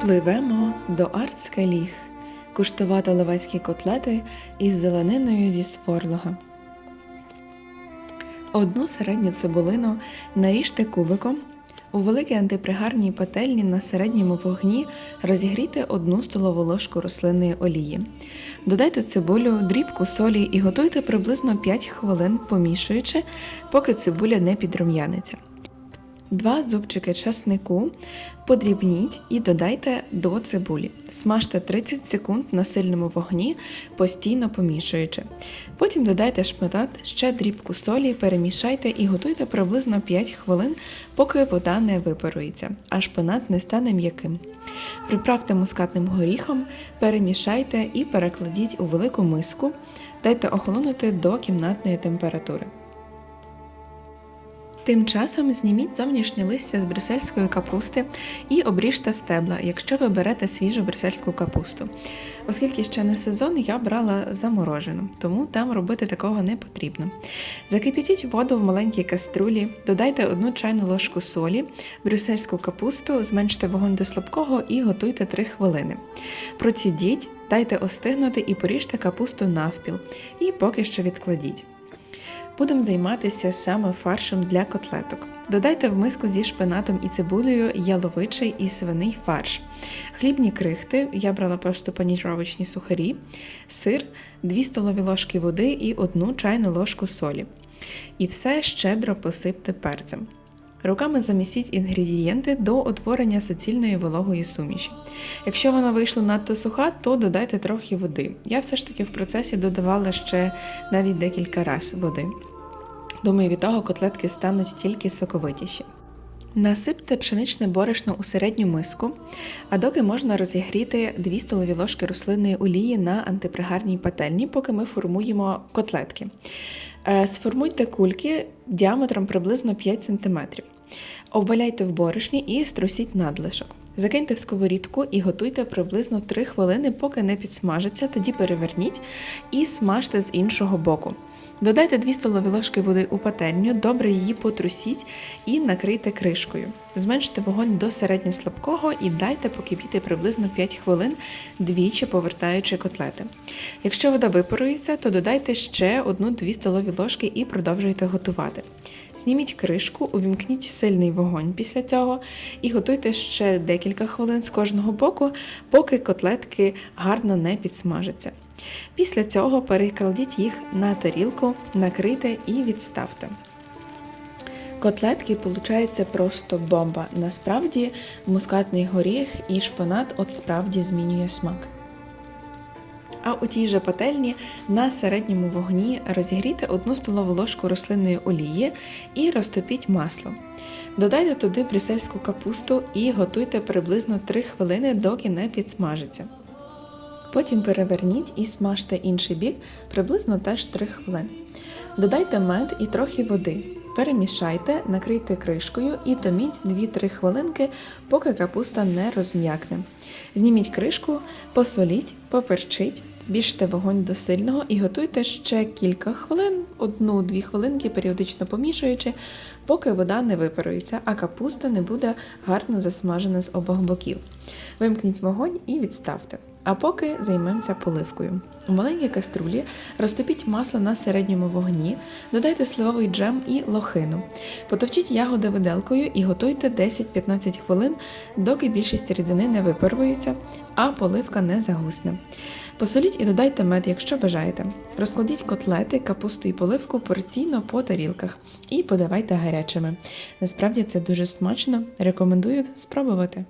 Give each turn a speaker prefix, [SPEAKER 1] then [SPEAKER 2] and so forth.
[SPEAKER 1] Пливемо до Артскаліг куштувати левецькі котлети із зелениною зі сворлога. Одну середню цибулину наріжте кубиком. У великій антипригарній пательні на середньому вогні розігрійте одну столову ложку рослинної олії. Додайте цибулю, дрібку солі і готуйте приблизно 5 хвилин, помішуючи, поки цибуля не підрум'яниться. Два зубчики часнику подрібніть і додайте до цибулі. Смажте 30 секунд на сильному вогні, постійно помішуючи. Потім додайте шпинат, ще дрібку солі, перемішайте і готуйте приблизно 5 хвилин, поки вода не випарується, а шпинат не стане м'яким. Приправте мускатним горіхом, перемішайте і перекладіть у велику миску. Дайте охолонути до кімнатної температури. Тим часом зніміть зовнішнє листя з брюссельської капусти і обріжте стебла, якщо ви берете свіжу брюссельську капусту. Оскільки ще не сезон, я брала заморожену, тому там робити такого не потрібно. Закип'ятіть воду в маленькій каструлі, додайте одну чайну ложку солі, брюссельську капусту, зменште вогонь до слабкого і готуйте 3 хвилини. Процідіть, дайте остигнути і поріжте капусту навпіл, і поки що відкладіть. Будемо займатися саме фаршем для котлеток. Додайте в миску зі шпинатом і цибулею яловичий і свиний фарш, хлібні крихти, я брала просто паніровочні сухарі, сир, 2 столові ложки води і 1 чайну ложку солі. І все щедро посипте перцем. Руками замісіть інгредієнти до утворення суцільної вологої суміші. Якщо вона вийшла надто суха, то додайте трохи води. Я все ж таки в процесі додавала ще навіть декілька разів води. Думаю, від того котлетки стануть тільки соковитіші. Насипте пшеничне борошно у середню миску, а доки можна розігріти 2 столові ложки рослинної олії на антипригарній пательні, поки ми формуємо котлетки. Е, Сформуйте кульки діаметром приблизно 5 см. Обваляйте в борошні і струсіть надлишок. Закиньте в сковорідку і готуйте приблизно 3 хвилини, поки не підсмажиться, тоді переверніть і смажте з іншого боку. Додайте 2 столові ложки води у пательню, добре її потрусіть і накрийте кришкою. Зменште вогонь до середньо слабкого і дайте покипіти приблизно 5 хвилин, двічі повертаючи котлети. Якщо вода випарується, то додайте ще 1-2 столові ложки і продовжуйте готувати. Зніміть кришку, увімкніть сильний вогонь після цього і готуйте ще декілька хвилин з кожного боку, поки котлетки гарно не підсмажаться. Після цього перекладіть їх на тарілку, накрийте і відставте. Котлетки получаються просто бомба. Насправді мускатний горіх і шпинат от справді змінює смак. А у тій же пательні на середньому вогні розігрійте 1 столову ложку рослинної олії і розтопіть масло. Додайте туди брюссельську капусту і готуйте приблизно 3 хвилини, доки не підсмажиться. Потім переверніть і смажте інший бік приблизно теж 3 хвилини. Додайте мед і трохи води. Перемішайте, накрийте кришкою і томіть 2-3 хвилинки, поки капуста не розм'якне. Зніміть кришку, посоліть, поперчіть, збільште вогонь до сильного і готуйте ще кілька хвилин, 1-2 хвилинки, періодично помішуючи, поки вода не випарується, а капуста не буде гарно засмажена з обох боків. Вимкніть вогонь і відставте. А поки займемося поливкою. У маленькій каструлі розтопіть масло на середньому вогні, додайте сливовий джем і лохину. Потовчіть ягоди виделкою і готуйте 10-15 хвилин, доки більшість рідини не випарується, а поливка не загусне. Посоліть і додайте мед, якщо бажаєте. Розкладіть котлети, капусту і поливку порційно по тарілках і подавайте гарячими. Насправді це дуже смачно, рекомендую спробувати.